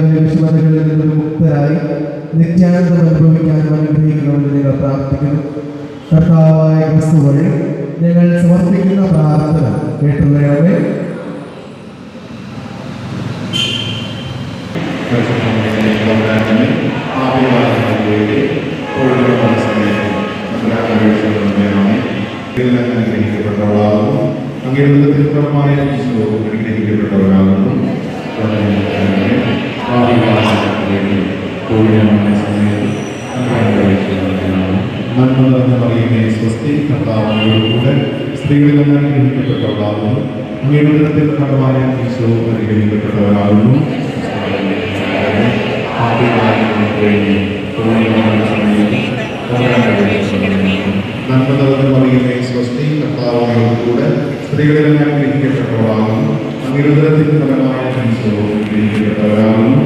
വിഷമതകളിൽ നിന്ന് മുക്തരായി നിത്യാനന്ദം അനുഭവിക്കാനും അനുഗ്രഹിക്കണമെന്ന് ഞങ്ങൾ പ്രാർത്ഥിക്കുന്നു. കർത്താവായ ക്രിസ്തു വഴി ഞങ്ങൾ സമർപ്പിക്കുന്ന പ്രാർത്ഥന കേട്ടുള്ളവരെ. അംഗീകൃതമായ അനുഗ്രഹിക്കപ്പെട്ടവരാകുന്നു നന്മ നിറഞ്ഞ പറയുകയെ സ്വസ്തി കർത്താവിനോടുകൂടെ സ്ത്രീകളിൽ നിന്ന് അനുഗ്രഹിക്കപ്പെട്ടവരാകുന്നു അംഗീകൃതത്തിൽ ഫലമായ ഈശോ അനുഗ്രഹിക്കപ്പെട്ടവരാകുന്നു നന്മ നിറഞ്ഞ പറയുകയെ സ്വസ്തി കർത്താവിനോടുകൂടെ സ്ത്രീകളിൽ നിന്ന് അനുഗ്രഹിക്കപ്പെട്ടവരാകുന്നു അംഗീകൃതത്തിൽ ഫലമായ ഈശോ അനുഗ്രഹിക്കപ്പെട്ടവരാകുന്നു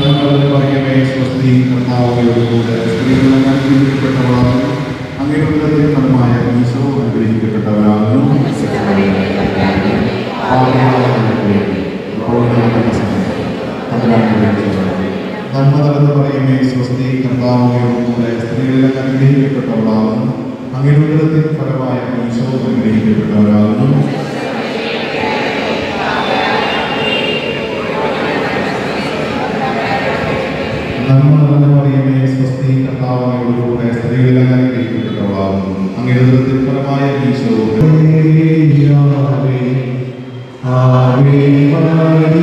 അനുഗ്രഹിക്കപ്പെട്ടവരാകുന്നു പറയുമേ സ്വസ്തി കർത്താവോടുകൂടെ സ്ത്രീകളെ അനുഗ്രഹിക്കപ്പെട്ടവരാകുന്നു അംഗീകൃതത്തിൽ ഫലമായ ഈശോ അനുഗ്രഹിക്കപ്പെട്ടവരാകുന്നു. നന്മ നടന്ന് പറയുമേ സ്വസ്തി കർത്താവോടുകൂടെ സ്ത്രീകളെ അനുഗ്രഹിക്കപ്പെട്ടവരാകുന്നു അംഗീകൃതത്തിൽ ഫലമായ ഈശോ അനുഗ്രഹിക്കപ്പെട്ടവരാകുന്നു. നന്മ നടന്ന് പറയുമേ സ്വസ്തി കർത്താവോടുകൂടെ സ്ത്രീകളെ അനുഗ്രഹിക്കപ്പെട്ടവരാകുന്നു അങ്ങനെ ഫലമായ ഈശോ. ആവേ മരിയ ആവേ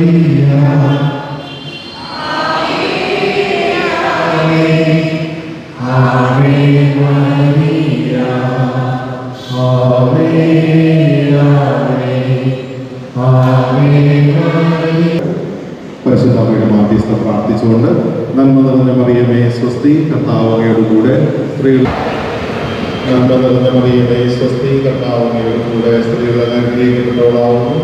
പ്രാർത്ഥിച്ചുകൊണ്ട് നന്മ നിറഞ്ഞ മറിയമേ സ്വസ്തി കർത്താവങ്ങയോടുകൂടെ സ്ത്രീകൾ നന്മ നിറഞ്ഞ മറിയമേ സ്വസ്തി കർത്താവങ്ങയോടുകൂടെ സ്ത്രീകൾ അനുഗ്രഹിക്കപ്പെട്ടവളാവുന്നു.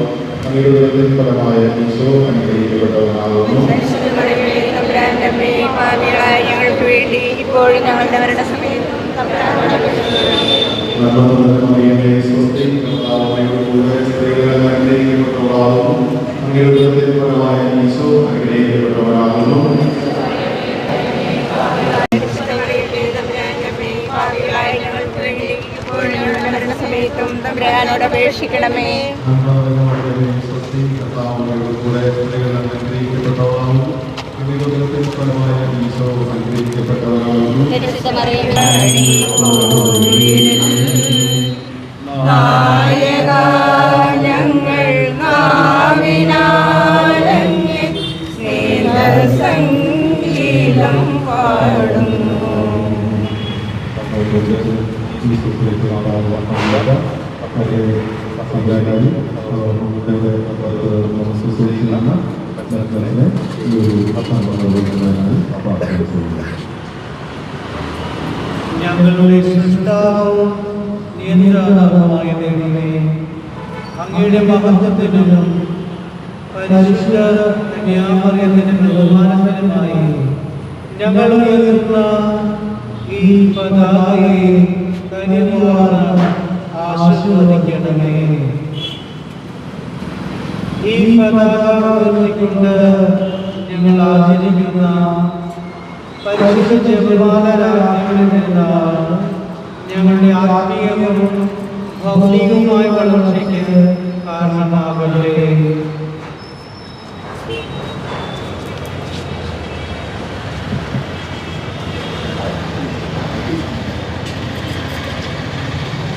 അംഗീകൃതത്തിൽ ഫലമായ ഈശോ അനുഗ്രഹിക്കപ്പെട്ടവനാകുന്നു. ഇപ്പോഴും ഞങ്ങളുടെ മരണ സമയത്ത്. നന്മ നിറഞ്ഞ മറിയമേ സ്വസ്തി കർത്താവങ്ങയോടുകൂടെ സ്ത്രീകൾ അനുഗ്രഹിക്കപ്പെട്ടവളാകുന്നു പരിശുദ്ധ മറിയമേ. നായക ഞങ്ങൾ ഞങ്ങളുടെ സൃഷ്ടാവും നിയന്ത്രണവുമായ ദൈവമേ അങ്ങയുടെ മഹത്വത്തിനും പരിശുദ്ധ കന്യാമറിയത്തിനും ബഹുമാനത്തിനുമായി ഞങ്ങൾ ഉയർന്ന ഈ പതാകയെ കനിവാറ ഉയർത്തിക്കൊണ്ട് ഞങ്ങൾ ആചരിക്കുന്ന പരിശുദ്ധ ജപമാലരാജ്യങ്ങളിൽ നിന്നാണ് ഞങ്ങളുടെ ആത്മീയവും ഭൗതികവുമായ വളർച്ചയ്ക്ക് കാരണമാകട്ടെ.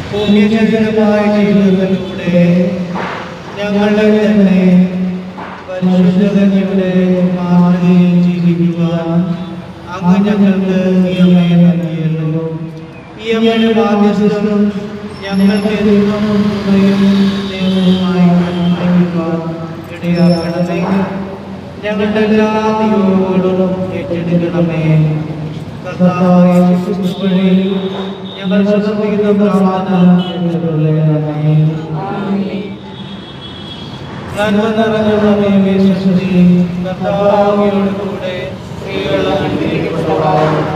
പുണ്യജനമായ ജീവിതത്തിലൂടെ ഞങ്ങളുടെ തന്നെ പരിശുദ്ധതയുടെ മാതൃകയിൽ ജീവിക്കുവാൻ അങ്ങ് ഞങ്ങൾക്ക് നിയമയെ നൽകിയല്ലോ ഈ അമ്മയുടെ ബാധ്യസ്ഥം ഞങ്ങൾക്ക് കൃപയും ദൈവവുമായി അനുഭവിക്കുവാൻ ഇടയാക്കണമേ ഞങ്ങളുടെ എല്ലാ നിയോഗങ്ങളും ഏറ്റെടുക്കണമേ കർത്താവായ യേശുക്രിസ്തു വഴി ഞങ്ങൾ ശ്രദ്ധിക്കുന്ന പ്രാർത്ഥന കേട്ടുകൊള്ളണമേ നന്മ നിറഞ്ഞ ദൈവമേ സ്വസ്തി കർത്താവിനോട് കൂടെ സ്ത്രീകൾ അനുഗ്രഹിക്കപ്പെട്ടവളാകുന്നു